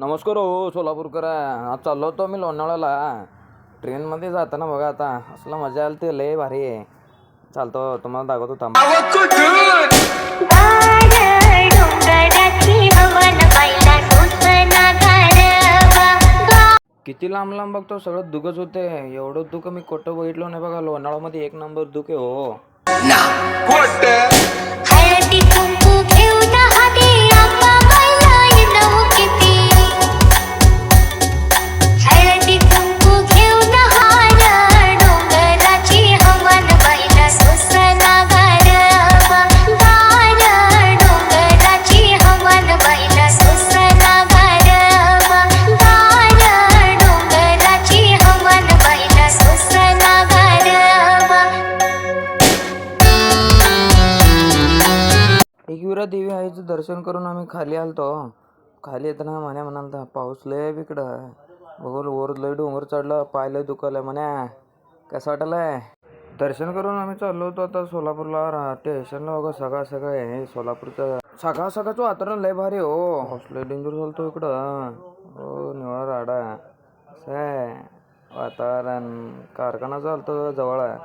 नमस्कार हो सोलापूरकर आज चाललो होतो मी लोणावळ्याला. ट्रेनमध्ये जाताना बघा आता. असला मजा आली ते लय भारी आहे. चालतो तुम्हाला दाखवतो थांबा. किती लांब लांब बघतो सगळं दुखच होते एवढं दुःख मी कुठं बघितलो नाही बघा लोणावळ्यामध्ये एक नंबर दुःख आहे हो. एकविरा देवी आईचं दर्शन करून आम्ही खाली आलतो. खाली येताना म्हण्या म्हणाल पाऊस लय इकडं. बघू वर लय डोंगर चढलं पाय लय दुखायला म्हण्या कसं वाटलंय? दर्शन करून आम्ही चाललो होतो आता सोलापूरला. स्टेशनला बघा सगळा सगळं आहे. सोलापूरचं सकाळ सकाळचं वातावरण लय भारी हो. हो लय डेंजर चालतो इकडं. हो निवाळा राडा. वातावरण. कारखाना चालतो जवळ. आहे